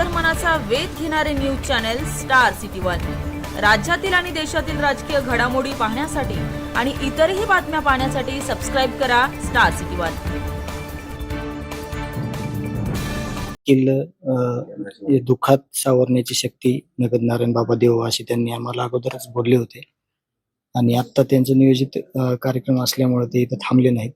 अंतर्मनाचा वेध घेणारे news channel star city one. राज्यातील आणि देशातील राजकीय घडामोडी पाहण्यासाठी आणि इतरही बातम्या पाहण्यासाठी सबस्क्राईब करा स्टार सिटी वन. देखील दुःखात सावरण्याची शक्ती नगद नारायण बाबा देव अशी त्यांनी आम्हाला अगोदरच बोलले होते. आणि आता त्यांचं नियोजित कार्यक्रम असल्यामुळे ते इथं थांबले नाहीत.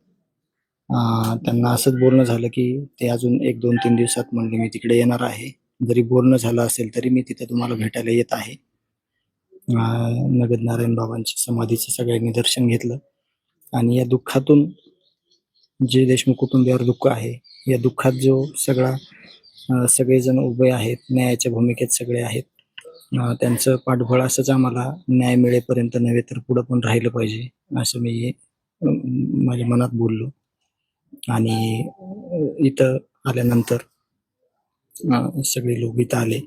त्यांना असंच बोलणं झालं की ते अजून एक दोन तीन दिवसात म्हणले मी तिकडे येणार आहे. जरी बोलणं झालं असेल तरी मी तिथे तुम्हाला भेटायला येत आहे. नगद नारायण बाबांची समाधीचं सगळ्यांनी दर्शन घेतलं. आणि या दुःखातून जे देशमुख कुटुंबियावर दुःख आहे या दुःखात जो सगळा सगळेजण उभे आहेत न्यायाच्या भूमिकेत सगळे आहेत त्यांचं पाठबळ असंच आम्हाला न्याय मिळेपर्यंत नव्हे तर पुढं पण राहिलं पाहिजे असं मी माझ्या मनात बोललो. आणि इथं आल्यानंतर सगळे लोक इथं आले.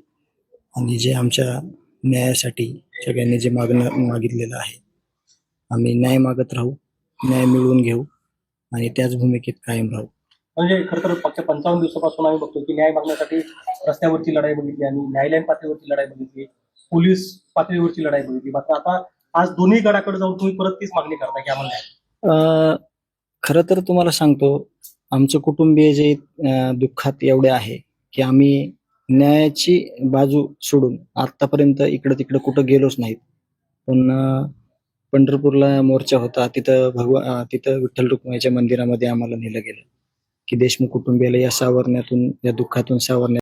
आणि जे आमच्या न्यायासाठी सगळ्यांनी जे मागणं मागितलेलं आहे आम्ही न्याय मागत राहू न्याय मिळवून घेऊ आणि त्याच भूमिकेत कायम राहू. म्हणजे खरं तर मागच्या पंचावन्न दिवसापासून आम्ही बघतो की न्याय मागण्यासाठी रस्त्यावरची लढाई बघितली आणि न्यायालयीन पातळीवरची लढाई बघितली पोलीस पातळीवरची लढाई बघितली. मात्र आता आज दोन्ही गडाकडे जाऊन तुम्ही परत तीच मागणी करता की आम्हाला खरं तर तुम्हाला सांगतो आमचं कुटुंबीय जे दुःखात एवढे आहे की आम्ही न्यायाची बाजू सोडून आतापर्यंत इकडं तिकडं कुठं गेलोच नाहीत. पण पंढरपूरला मोर्चा होता. तिथं भगवा तिथं विठ्ठल रुक्माईच्या मंदिरामध्ये आम्हाला नेलं गेलं. की देशमुख कुटुंबियाला या सावरण्यातून या दुःखातून सावरण्यात